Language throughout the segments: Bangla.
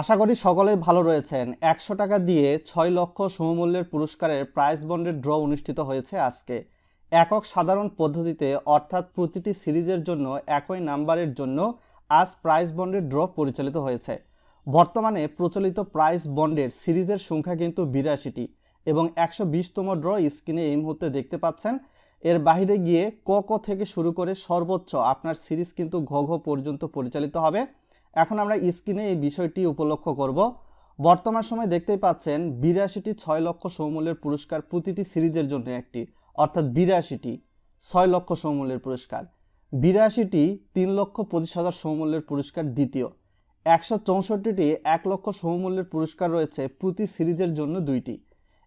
আশা করি সকলেই ভালো রয়েছেন। একশো টাকা দিয়ে ছয় লক্ষ সমমূল্যের পুরস্কারের প্রাইজ বন্ডের ড্র অনুষ্ঠিত হয়েছে আজকে। একক সাধারণ পদ্ধতিতে, অর্থাৎ প্রতিটি সিরিজের জন্য একই নাম্বারের জন্য আজ প্রাইজ বন্ডের ড্র পরিচালিত হয়েছে। বর্তমানে প্রচলিত প্রাইজ বন্ডের সিরিজের সংখ্যা কিন্তু বিরাশিটি এবং একশো বিশতম ড্র স্ক্রিনে এই মুহূর্তে দেখতে পাচ্ছেন। এর বাইরে গিয়ে ক ক থেকে শুরু করে সর্বোচ্চ আপনার সিরিজ কিন্তু ঘ ঘ পর্যন্ত পরিচালিত হবে। এখন আমরা স্ক্রিনে এই বিষয়টি উপলক্ষ করব। বর্তমান সময় দেখতেই পাচ্ছেন বিরাশিটি ছয় লক্ষ সৌমূল্যের পুরস্কার প্রতিটি সিরিজের জন্য একটি, অর্থাৎ বিরাশিটি ছয় লক্ষ সৌমূল্যের পুরস্কার। বিরাশিটি তিন লক্ষ পঁচিশ হাজার সৌমূল্যের পুরস্কার দ্বিতীয়। একশো চৌষট্টিটি এক লক্ষ সৌমূল্যের পুরস্কার রয়েছে প্রতি সিরিজের জন্য দুইটি।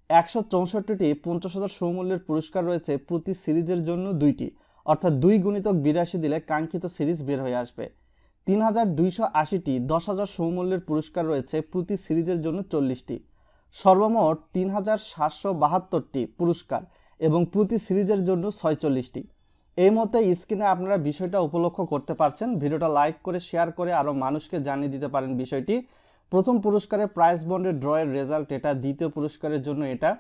একশো চৌষট্টিটি পঞ্চাশ হাজার সৌমূল্যের পুরস্কার রয়েছে প্রতি সিরিজের জন্য দুইটি। অর্থাৎ দুই গুণিতক বিরাশি দিলে কাঙ্ক্ষিত সিরিজ বের হয়ে আসবে। তিন হাজার দুইশো আশিটি দশ হাজার সমমূল্যের পুরস্কার রয়েছে প্রতি সিরিজের জন্য চল্লিশটি। সর্বমোট তিন হাজার সাতশো বাহাত্তরটি পুরস্কার এবং প্রতি সিরিজের জন্য ছয়চল্লিশটি। এই মতে স্ক্রিনে আপনারা বিষয়টা উপলক্ষ করতে পারছেন। ভিডিওটা লাইক করে, শেয়ার করে আরও মানুষকে জানিয়ে দিতে পারেন বিষয়টি। প্রথম পুরস্কারের প্রাইজ বন্ডের ড্রয়ের রেজাল্ট এটা, দ্বিতীয় পুরস্কারের জন্য এটা।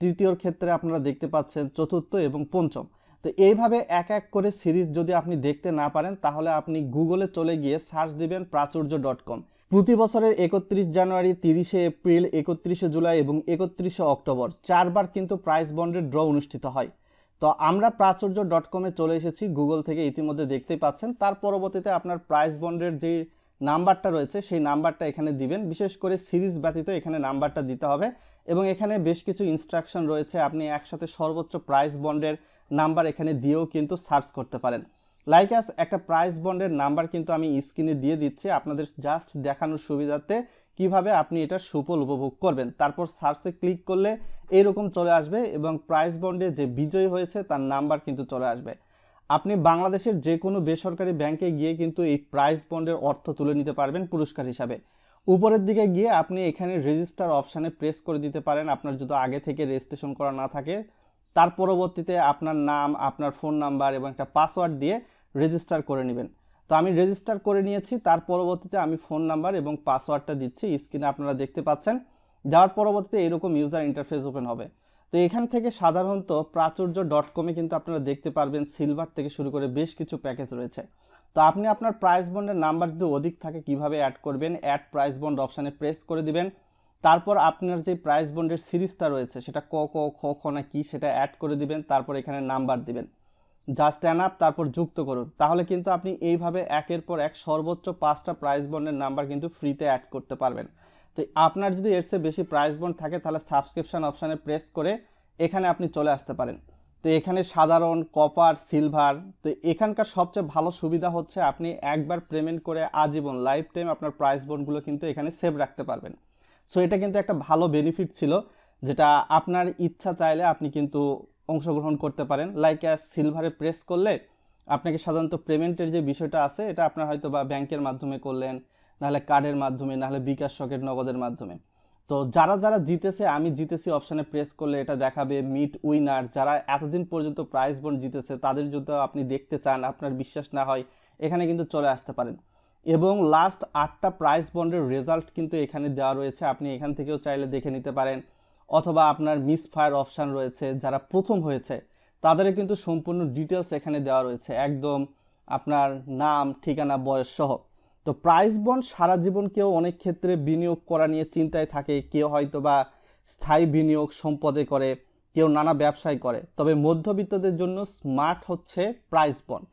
তৃতীয়র ক্ষেত্রে আপনারা দেখতে পাচ্ছেন চতুর্থ এবং পঞ্চম। তো এইভাবে এক এক করে সিরিজ যদি আপনি দেখতে না পারেন, তাহলে আপনি গুগলে চলে গিয়ে সার্চ দিবেন প্রাচুর্য ডট কম। প্রতি বছরের একত্রিশ জানুয়ারি, তিরিশে এপ্রিল, একত্রিশে জুলাই এবং একত্রিশে অক্টোবর চারবার কিন্তু প্রাইজ বন্ডের ড্র অনুষ্ঠিত হয়। তো আমরা প্রাচুর্য ডট কমে চলে এসেছি, গুগল থেকে ইতিমধ্যে দেখতেই পাচ্ছেন। তার পরবর্তীতে আপনার প্রাইজ বন্ডের যে নাম্বারটা রয়েছে, সেই নাম্বারটা এখানে দিবেন। বিশেষ করে সিরিজ ব্যতীত এখানে নাম্বারটা দিতে হবে এবং এখানে বেশ কিছু ইনস্ট্রাকশন রয়েছে। আপনি একসাথে সর্বোচ্চ প্রাইস বন্ডের নাম্বার এখানে দিয়েও কিন্তু সার্চ করতে পারেন। লাইক একটা প্রাইস বন্ডের নাম্বার কিন্তু আমি স্ক্রিনে দিয়ে দিচ্ছি। আপনাদের জাস্ট দেখানোর সুবিধার্থে কীভাবে আপনি এটা সুফল উপভোগ করবেন। তারপর সার্চে ক্লিক করলে এইরকম চলে আসবে এবং প্রাইস বন্ডে যে বিজয়ী হয়েছে তার নাম্বার কিন্তু চলে আসবে। আপনি বাংলাদেশের যে কোনো বেসরকারি ব্যাংকে গিয়ে কিন্তু এই প্রাইস বন্ডের অর্থ তুলে নিতে পারবেন পুরস্কার হিসাবে। উপরের দিকে গিয়ে আপনি এখানে রেজিস্টার অপশানে প্রেস করে দিতে পারেন। আপনার যদি আগে থেকে রেজিস্ট্রেশন করা না থাকে তার পরবর্তীতে আপনার নাম, আপনার ফোন নাম্বার এবং একটা পাসওয়ার্ড দিয়ে রেজিস্টার করে নেবেন। তো আমি রেজিস্টার করে নিয়েছি, তার পরবর্তীতে আমি ফোন নাম্বার এবং পাসওয়ার্ডটা দিচ্ছি। স্ক্রিনে আপনারা দেখতে পাচ্ছেন। দেওয়ার পরবর্তীতে এরকম ইউজার ইন্টারফেস ওপেন হবে। তো এখান থেকে সাধারণত প্রাচুর্য ডট কমে কিন্তু আপনারা দেখতে পারবেন সিলভার থেকে শুরু করে বেশ কিছু প্যাকেজ রয়েছে। তো আপনি আপনার প্রাইস বন্ডের নাম্বার যদি অধিক থাকে কীভাবে অ্যাড করবেন অ্যাড প্রাইস বন্ড অপশানে প্রেস করে দিবেন। তারপর আপনার যে প্রাইস বন্ডের সিরিজটা রয়েছে, সেটা ক ক, খ খ না কি, সেটা অ্যাড করে দিবেন, তারপর এখানে নাম্বার দিবেন। জাস্ট অ্যান আপ তারপর যুক্ত করুন। তাহলে কিন্তু আপনি এইভাবে একের পর এক সর্বোচ্চ পাঁচটা প্রাইস বন্ডের নাম্বার কিন্তু ফ্রিতে অ্যাড করতে পারবেন। তো আপনার যদি এর চেয়ে বেশি প্রাইস বন্ড থাকে, তাহলে সাবস্ক্রিপশন অপশানে প্রেস করে এখানে আপনি চলে আসতে পারেন। তো এখানে সাধারণ কপার সিলভার তো এখানকার সবচেয়ে ভালো সুবিধা হচ্ছে আপনি একবার পেমেন্ট করে আজীবন লাইফ টাইম আপনার প্রাইস বন্ডগুলো কিন্তু এখানে সেভ রাখতে পারবেন। সো এটা কিন্তু একটা ভালো বেনিফিট ছিল, যেটা আপনার ইচ্ছা চাইলে আপনি কিন্তু অংশগ্রহণ করতে পারেন। লাইক অ্যাজ সিলভারে প্রেস করলে আপনাকে সাধারণত পেমেন্টের যে বিষয়টা আছে, এটা আপনার হয়তো বা ব্যাংকের মাধ্যমে করলেন, নাহলে কার্ডের মাধ্যমে, নাহলে বিকাশ শকের নগদের মাধ্যমে। তো যারা যারা জিতেছে, আমি জিতেছি অপশানে প্রেস করলে এটা দেখাবে মিট উইনার যারা এতদিন পর্যন্ত প্রাইজ বন্ড জিতেছে, তাদের যদি আপনি দেখতে চান, আপনার বিশ্বাস না হয়, এখানে কিন্তু চলে আসতে পারেন। এবং লাস্ট আটটা প্রাইজ বন্ডের রেজাল্ট কিন্তু এখানে দেওয়া রয়েছে। আপনি এখান থেকেও চাইলে দেখে নিতে পারেন। অথবা আপনার মিস ফায়ার অপশান রয়েছে, যারা প্রথম হয়েছে, তাদেরও কিন্তু সম্পূর্ণ ডিটেলস এখানে দেওয়া রয়েছে। একদম আপনার নাম, ঠিকানা, বয়স সহ। তো প্রাইস বন্ড সারা জীবন কেউ অনেক ক্ষেত্রে বিনিয়োগ করা নিয়ে চিন্তায় থাকে। কেউ হয়তো বা স্থায়ী বিনিয়োগ সম্পদে করে, কেউ নানা ব্যবসায় করে। তবে মধ্যবিত্তদের জন্য স্মার্ট হচ্ছে প্রাইস বন্ড